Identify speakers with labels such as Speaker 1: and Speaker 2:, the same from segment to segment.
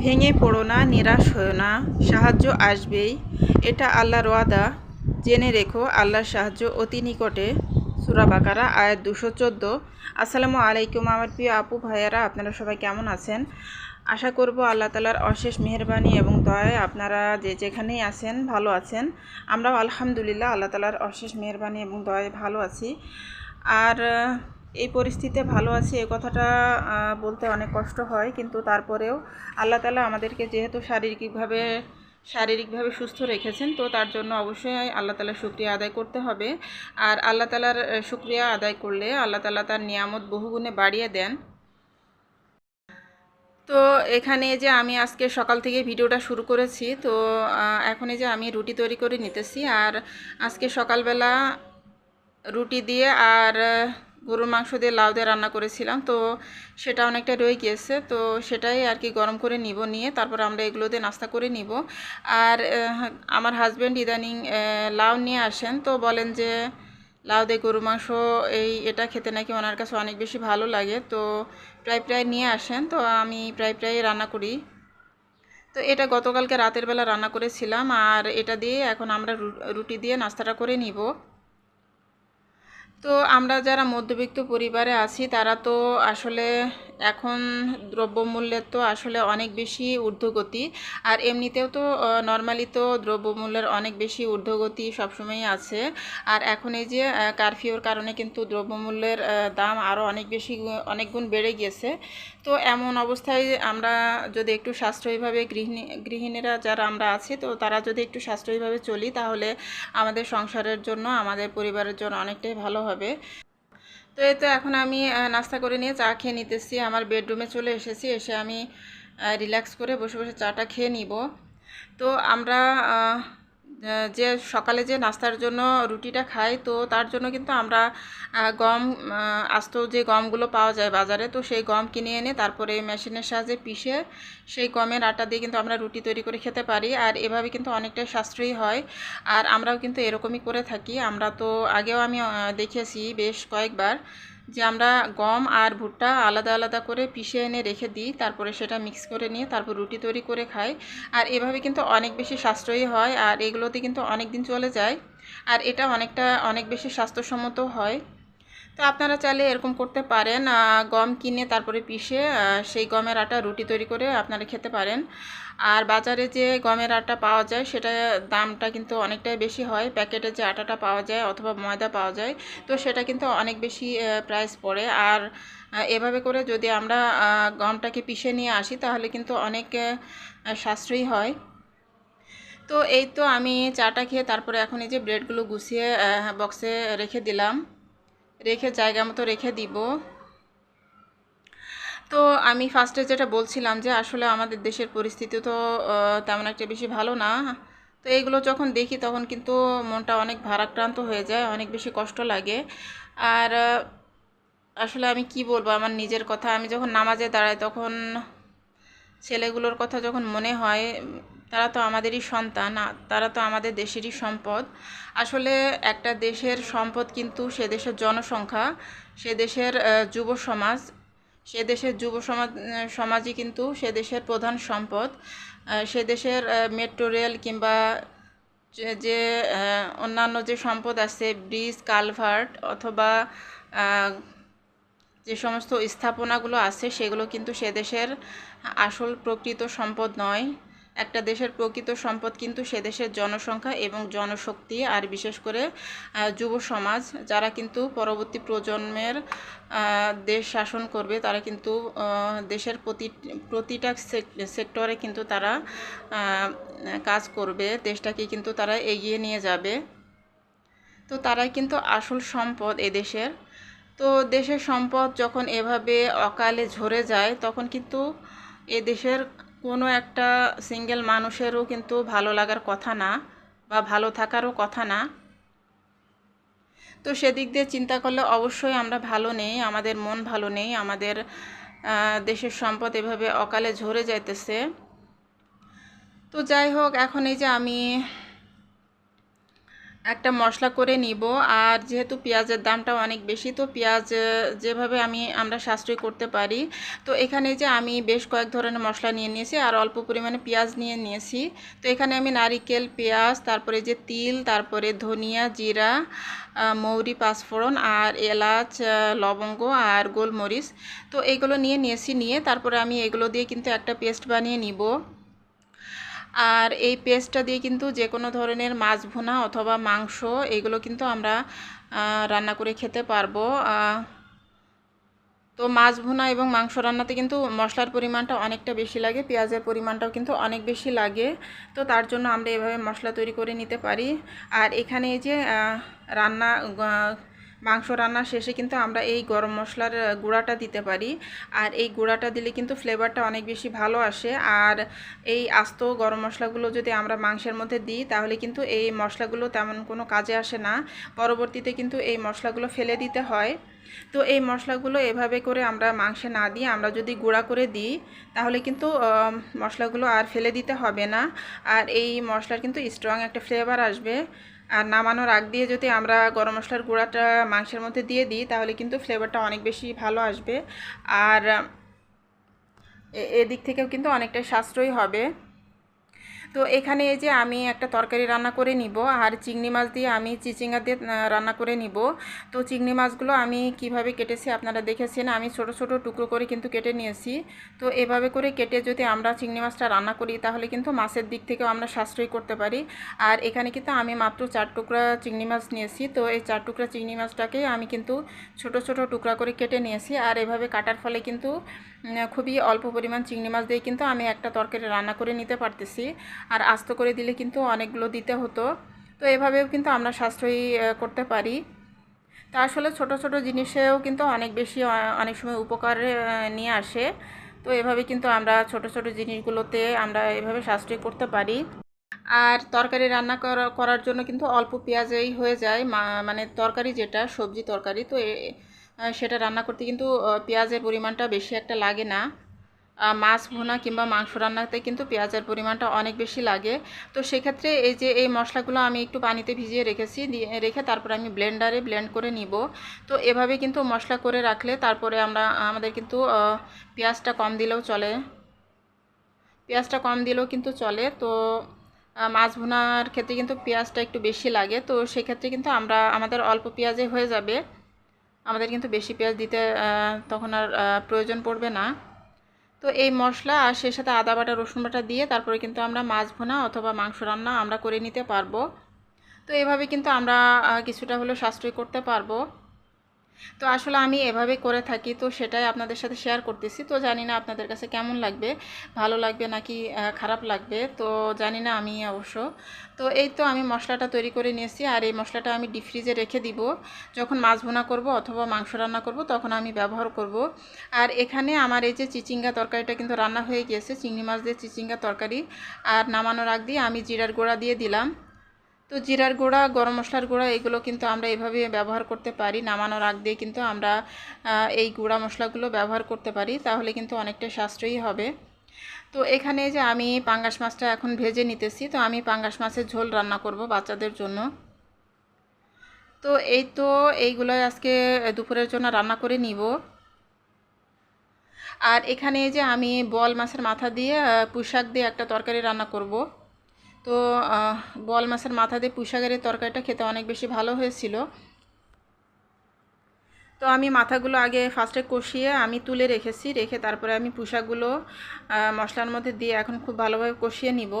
Speaker 1: ভেঙে পড়ো না, নিরাশ হও না, সাহায্য আসবেই। এটা আল্লাহর ওয়াদা। জেনে রেখো, আল্লাহর সাহায্য অতি নিকটে। সুরা বাকারা, আয়াত দুশো চোদ্দ। আসসালামু আলাইকুম আমার প্রিয় আপু, ভাইয়ারা, আপনারা সবাই কেমন আছেন? আশা করব আল্লাহ তালার অশেষ মেহরবানি এবং দয়ায় আপনারা যে যেখানেই আছেন ভালো আছেন। আমরাও আলহামদুলিল্লাহ আল্লাহ তালার অশেষ মেহরবানি এবং দয়ায় ভালো আছি। আর এই পরিস্থিতিতে ভালো আছি, এ কথাটা বলতে অনেক কষ্ট হয়, কিন্তু তারপরেও আল্লাহ তালা আমাদেরকে যেহেতু শারীরিকভাবে শারীরিকভাবে সুস্থ রেখেছেন, তো তার জন্য অবশ্যই আল্লাহ তালার শুক্রিয়া আদায় করতে হবে। আর আল্লাহ তালার শুক্রিয়া আদায় করলে আল্লাহ তালা তার নিয়ামত বহুগুণে বাড়িয়ে দেন। তো এখানে যে আমি আজকে সকাল থেকে ভিডিওটা শুরু করেছি, তো এখন যে আমি রুটি তৈরি করে নিতেছি, আর আজকে সকালবেলা রুটি দিয়ে আর গরুর মাংস দিয়ে লাউ দিয়ে রান্না করেছিলাম। তো সেটা অনেকটা রয়ে গিয়েছে। তো সেটাই আর কি গরম করে নিব নিয়ে তারপর আমরা এগুলো দিয়ে নাস্তা করে নিব। আর আমার হাজব্যান্ড ইদানিং লাউ নিয়ে আসেন। তো বলেন যে লাউ দিয়ে গরু মাংস এই এটা খেতে নাকি ওনার কাছে অনেক বেশি ভালো লাগে। তো প্রায় প্রায় নিয়ে আসেন। তো আমি প্রায় প্রায় রান্না করি। তো এটা গতকালকে রাতের বেলা রান্না করেছিলাম। আর এটা দিয়ে এখন আমরা রুটি দিয়ে নাস্তাটা করে নিব। তো আমরা যারা মধ্যবিত্ত পরিবারে আছি তারা তো আসলে এখন দ্রব্যমূল্যের তো আসলে অনেক বেশি ঊর্ধ্বগতি। আর এমনিতেও তো নর্মালি তো দ্রব্যমূল্যের অনেক বেশি ঊর্ধ্বগতি সবসময়ই আছে। আর এখন এই যে কারফিউর কারণে কিন্তু দ্রব্যমূল্যের দাম আরও অনেক বেশি অনেক গুণ বেড়ে গিয়েছে। তো এমন অবস্থায় আমরা যদি একটু সাশ্রয়ীভাবে গৃহিণী, গৃহিণীরা যারা আমরা আছি, তো তারা যদি একটু সাশ্রয়ীভাবে চলি, তাহলে আমাদের সংসারের জন্য, আমাদের পরিবারের জন্য অনেকটাই ভালো হবে। তো এই তো এখন আমি নাস্তা করে নিয়ে চা খেয়ে নিতেছি। আমার বেডরুমে চলে এসেছি, এসে আমি রিল্যাক্স করে বসে বসে চাটা খেয়ে নিব। তো আমরা যে সকালে যে নাস্তার জন্য রুটিটা খাই, তো তার জন্য কিন্তু আমরা গম আস্ত যে গমগুলো পাওয়া যায় বাজারে, তো সেই গম কিনে এনে তারপরে মেশিনের সাহায্যে পিষে সেই গমের আটা দিয়ে কিন্তু আমরা রুটি তৈরি করে খেতে পারি। আর এভাবে কিন্তু অনেকটাই সাশ্রয়ী হয়। আর আমরাও কিন্তু এরকমই করে থাকি। আমরা তো আগেও আমি দেখেছি বেশ কয়েকবার যে আমরা গম আর ভুট্টা আলাদা আলাদা করে পিষে এনে রেখে দিই, তারপরে সেটা মিক্স করে নিয়ে তারপর রুটি তৈরি করে খাই। আর এভাবে কিন্তু অনেক বেশি সাশ্রয়ী হয়, আর এগুলোতে কিন্তু অনেক দিন চলে যায়। আর এটা অনেকটা, অনেক বেশি স্বাস্থ্যসম্মত হয়। তো আপনারা চাইলে এরকম করতে পারেন গম কিনে তারপরে পিষে সেই গমের আটা রুটি তৈরি করে আপনারা খেতে পারেন। আর বাজারে যে গমের আটা পাওয়া যায়, সেটা দামটা কিন্তু অনেকটাই বেশি হয়। প্যাকেটে যে আটাটা পাওয়া যায় অথবা ময়দা পাওয়া যায়, তো সেটা কিন্তু অনেক বেশি প্রাইস পড়ে। আর এভাবে করে যদি আমরা গমটাকে পিষে নিয়ে আসি, তাহলে কিন্তু অনেক সাশ্রয়ী হয়। তো এই তো আমি চাটা খেয়ে তারপরে এখন এই যে ব্রেডগুলো গুছিয়ে বক্সে রেখে দিলাম। রেখে জায়গা মতো রেখে দিব। তো আমি ফার্স্টে যেটা বলছিলাম যে আসলে আমাদের দেশের পরিস্থিতি তো তেমন একটা বেশি ভালো না। তো এইগুলো যখন দেখি তখন কিন্তু মনটা অনেক ভারাক্রান্ত হয়ে যায়, অনেক বেশি কষ্ট লাগে। আর আসলে আমি কি বলব, আমার নিজের কথা, আমি যখন নামাজে দাঁড়াই তখন ছেলেগুলোর কথা যখন মনে হয় তারা তো আমাদেরই সন্তান তারা তো আমাদের দেশেরই সম্পদ। আসলে একটা দেশের সম্পদ কিন্তু সে দেশের জনসংখ্যা সে দেশের যুব সমাজ সে দেশের যুব সমাজ সমাজই কিন্তু সে দেশের প্রধান সম্পদ। সে দেশের মেট্রো রেল কিংবা যে, অন্যান্য যে সম্পদ আছে ব্রিজ কালভার্ট অথবা যে সমস্ত স্থাপনাগুলো আছে সেগুলো কিন্তু সে দেশের আসল প্রকৃত সম্পদ নয়। একটা দেশের প্রকৃত সম্পদ কিন্তু সে দেশের জনসংখ্যা এবং জনশক্তি, আর বিশেষ করে যুব সমাজ, যারা কিন্তু পরবর্তী প্রজন্মের দেশ শাসন করবে, তারা কিন্তু দেশের প্রতি, প্রতিটা সেক্টরে কিন্তু তারা কাজ করবে, দেশটাকে কিন্তু তারা এগিয়ে নিয়ে যাবে। তো তারাই কিন্তু আসল সম্পদ এদেশের তো দেশের সম্পদ যখন এভাবে অকালে ঝরে যায়, তখন কিন্তু এ দেশের কোনো একটা সিঙ্গেল মানুষেরও কিন্তু ভালো লাগার কথা না বা ভালো থাকারও কথা না। তো সেদিক দিয়ে চিন্তা করলে অবশ্যই আমরা ভালো নেই, আমাদের মন ভালো নেই, আমাদের দেশের সম্পদ এভাবে অকালে ঝরে যাইতেছে। তো যাই হোক, এখন এই যে আমি একটা মশলা করে নিব। আর যেহেতু পেঁয়াজের দামটা অনেক বেশি, তো পেঁয়াজ যেভাবে আমি, আমরা সাশ্রয় করতে পারি। তো এখানে যে আমি বেশ কয়েক ধরনের মশলা নিয়ে নিয়েছি, আর অল্প পরিমাণে পেঁয়াজ নিয়ে নিয়েছি। তো এখানে আমি নারিকেল, পেঁয়াজ, তারপরে যে তিল, তারপরে ধনিয়া, জিরা মৌরি, পাঁচফোড়ন, আর এলাচ লবঙ্গ, আর গোলমরিচ। তো এগুলো নিয়ে নিয়েছি, নিয়ে তারপরে আমি এগুলো দিয়ে কিন্তু একটা পেস্ট বানিয়ে নিব। আর এই পেস্টটা দিয়ে কিন্তু যে কোনো ধরনের মাছ ভুনা অথবা মাংস, এগুলো কিন্তু আমরা রান্না করে খেতে পারব। তো মাছ ভুনা এবং মাংস রান্নাতে কিন্তু মশলার পরিমাণটা অনেকটা বেশি লাগে, পেঁয়াজের পরিমাণটাও কিন্তু অনেক বেশি লাগে। তো তার জন্য আমরা এভাবে মশলা তৈরি করে নিতে পারি। আর এখানে এই যে রান্না মাংস রান্নার শেষে কিন্তু আমরা এই গরম মশলার গুঁড়াটা দিতে পারি। আর এই গুঁড়াটা দিলে কিন্তু ফ্লেভারটা অনেক বেশি ভালো আসে। আর এই আস্ত গরম মশলাগুলো যদি আমরা মাংসের মধ্যে দিই, তাহলে কিন্তু এই মশলাগুলো তেমন কোনো কাজে আসে না। পরবর্তীতে কিন্তু এই মশলাগুলো ফেলে দিতে হয়। তো এই মশলাগুলো এভাবে করে আমরা মাংসে না দিয়ে আমরা যদি গুঁড়া করে দিই, তাহলে কিন্তু মশলাগুলো আর ফেলে দিতে হবে না। আর এই মশলার কিন্তু স্ট্রং একটা ফ্লেভার আসবে। আর নামানোর আগ দিয়ে যদি আমরা গরম মশলার গুঁড়াটা মাংসের মধ্যে দিয়ে দিই, তাহলে কিন্তু ফ্লেভারটা অনেক বেশি ভালো আসবে। আর এদিক থেকেও কিন্তু অনেকটাই সাশ্রয়ী হবে। তো এখানে এই যে আমি একটা তরকারি রান্না করে নিব, আর চিংড়ি মাছ দিয়ে আমি চিচিঙ্গা দিয়ে রান্না করে নিব। তো চিংড়ি মাছগুলো আমি কীভাবে কেটেছি আপনারা দেখেছেন, আমি ছোট ছোট টুকরো করে কিন্তু কেটে নিয়েছি। তো এভাবে করে কেটে যদি আমরা চিংড়ি মাছটা রান্না করি, তাহলে কিন্তু মাছের দিক থেকেও আমরা সাশ্রয় করতে পারি। আর এখানে কিন্তু আমি মাত্র চার টুকরা চিংড়ি মাছ নিয়েছি। তো এই চার টুকরা চিংড়ি মাছটাকে আমি কিন্তু ছোট ছোট টুকরা করে কেটে নিয়েছি। আর এভাবে কাটার ফলে কিন্তু খুবই অল্প পরিমাণ চিংড়ি মাছ দিয়ে কিন্তু আমি একটা তরকারি রান্না করে নিতে পারতেছি। আর আস্ত করে দিলে কিন্তু অনেকগুলো দিতে হতো। তো এভাবেও কিন্তু আমরা সাশ্রয়ী করতে পারি। তা আসলে ছোট ছোট জিনিসেও কিন্তু অনেক বেশি অনেক সময় উপকার নিয়ে আসে। তো এভাবে কিন্তু আমরা ছোট ছোট জিনিসগুলোতে আমরা এভাবে সাশ্রয় করতে পারি। আর তরকারি রান্না করা- করার জন্য কিন্তু অল্প পেঁয়াজেই হয়ে যায়। মানে তরকারি যেটা, সবজি তরকারি, তো সেটা রান্না করতে কিন্তু পেঁয়াজের পরিমাণটা বেশি একটা লাগে না। মাছ ভুনা কিংবা মাংস রান্নাতে কিন্তু পেঁয়াজের পরিমাণটা অনেক বেশি লাগে। তো সেক্ষেত্রে এই যে, এই মশলাগুলো আমি একটু পানিতে ভিজিয়ে রেখেছি, দিয়ে, রেখে তারপরে আমি ব্লেন্ডারে ব্লেন্ড করে নিব। তো এভাবে কিন্তু মশলা করে রাখলে তারপরে আমরা, আমাদের কিন্তু পেঁয়াজটা কম দিলেও চলে। পেঁয়াজটা কম দিলেও কিন্তু চলে। তো মাছ ভুনার ক্ষেত্রে কিন্তু পেঁয়াজটা একটু বেশি লাগে। তো সেক্ষেত্রে কিন্তু আমরা, আমাদের অল্প পেঁয়াজে হয়ে যাবে। আমাদের কিন্তু বেশি পেঁয়াজ দিতে তখন আর প্রয়োজন পড়বে না। তো এই মশলা আর সেই সাথে আদা বাটা, রসুন বাটা দিয়ে তারপরে কিন্তু আমরা মাছ ভোনা অথবা মাংস রান্না আমরা করে নিতে পারব। তো এভাবে কিন্তু আমরা কিছুটা হলেও সাশ্রয় করতে পারব। তো আসলে আমি এভাবে করে থাকি, তো সেটাই আপনাদের সাথে শেয়ার করতেছি। তো জানি না আপনাদের কাছে কেমন লাগবে, ভালো লাগবে নাকি খারাপ লাগবে, তো জানি না আমি অবশ্য। তো এই তো আমি মশলাটা তৈরি করে নিয়েছি, আর এই মশলাটা আমি ডিপ ফ্রিজে রেখে দিব। যখন মাছ ভুনা করব অথবা মাংস রান্না করব, তখন আমি ব্যবহার করব। আর এখানে আমার এই যে চিচিঙ্গা তরকারিটা কিন্তু রান্না হয়ে গিয়েছে, চিংড়ি মাছ দিয়ে চিচিঙ্গা তরকারি। আর নামানোর আগ দিয়ে আমি জিরার গুঁড়া দিয়ে দিলাম। তো জিরার গুঁড়া, গরম মশলার গুঁড়া, এগুলো কিন্তু আমরা এভাবে ব্যবহার করতে পারি। নামানোর আগ দিয়ে কিন্তু আমরা এই গুঁড়া মশলাগুলো ব্যবহার করতে পারি, তাহলে কিন্তু অনেকটা সাশ্রয়ী হবে। তো এখানে যে আমি পাঙ্গাস মাছটা এখন ভেজে নিতেছি, তো আমি পাঙ্গাস মাছের ঝোল রান্না করব বাচ্চাদের জন্য। তো এই তো এইগুলো আজকে দুপুরের জন্য রান্না করে নিব। আর এখানে যে আমি বল মাছের মাথা দিয়ে পুঁই শাক দিয়ে একটা তরকারি রান্না করব। তো বল মাছের মাথা দিয়ে পুঁই তরকারিটা খেতে অনেক বেশি ভালো হয়েছিল। তো আমি মাথাগুলো আগে ফার্স্টে কষিয়ে আমি তুলে রেখেছি, রেখে তারপরে আমি পুঁশাকগুলো মশলার মধ্যে দিয়ে এখন খুব ভালোভাবে কষিয়ে নিব।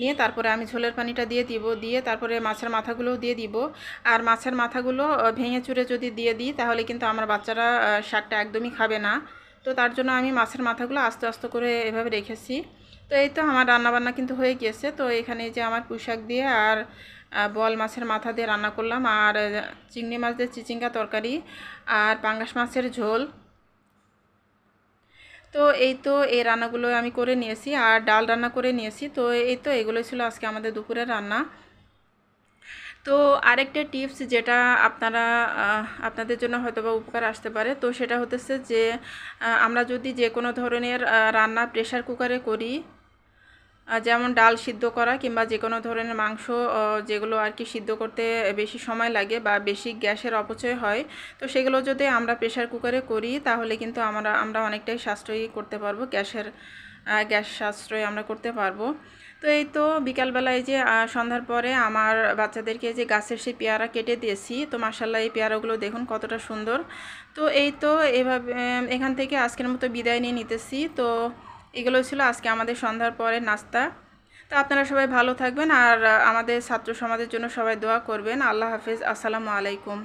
Speaker 1: নিয়ে তারপরে আমি ঝোলের পানিটা দিয়ে দিব, দিয়ে তারপরে মাছের মাথাগুলোও দিয়ে দিব। আর মাছের মাথাগুলো ভেঙে চুরে যদি দিয়ে দিই, তাহলে কিন্তু আমার বাচ্চারা শাকটা একদমই খাবে না। তো তার জন্য আমি মাছের মাথাগুলো আস্তে আস্তে করে এভাবে রেখেছি। তো এই তো আমার রান্নাবান্না কিন্তু হয়ে গিয়েছে। তো এখানে যে আমার পুঁশাক দিয়ে আর বল মাছের মাথা দিয়ে রান্না করলাম। আর চিংড়ি মাছ দিয়ে চিচিঙ্গা তরকারি আর পাঙ্গাস মাছের ঝোল। তো এই তো এই রান্নাগুলো আমি করে নিয়েছি আর ডাল রান্না করে নিয়েছি। তো এই তো এগুলোই ছিল আজকে আমাদের দুপুরের রান্না। তো আরেকটা টিপস যেটা আপনারা আপনাদের জন্য হয়তো বা উপকার আসতে পারে। তো সেটা হতেছে যে আমরা যদি যে কোনো ধরনের রান্না প্রেশার কুকারে করি যেমন ডাল সিদ্ধ করা কিংবা যে কোনো ধরনের মাংস যেগুলো আর কি সিদ্ধ করতে বেশি সময় লাগে বা বেশি গ্যাসের অপচয় হয়, তো সেগুলো যদি আমরা প্রেশার কুকারে করি, তাহলে কিন্তু আমরা আমরা অনেকটাই সাশ্রয়ী করতে পারব, গ্যাসের গ্যাস সাশ্রয় আমরা করতে পারব। তো এই তো বিকালবেলায় যে সন্ধ্যার পরে আমার বাচ্চাদেরকে যে গাছের সেই পেয়ারা কেটে দিয়েছি, তো মাসাল্লাহ এই পেয়ারাগুলো দেখুন কতটা সুন্দর। তো এই তো এভাবে, এখান থেকে আজকের মতো বিদায় নিয়ে নিতেছি, তো এগুলো ছিল আজকে আমাদের সন্ধ্যার পরে নাস্তা। তো আপনারা সবাই ভালো থাকবেন আর আমাদের ছাত্র সমাজের জন্য সবাই দোয়া করবেন। আল্লাহ হাফিজ। আসসালামু আলাইকুম।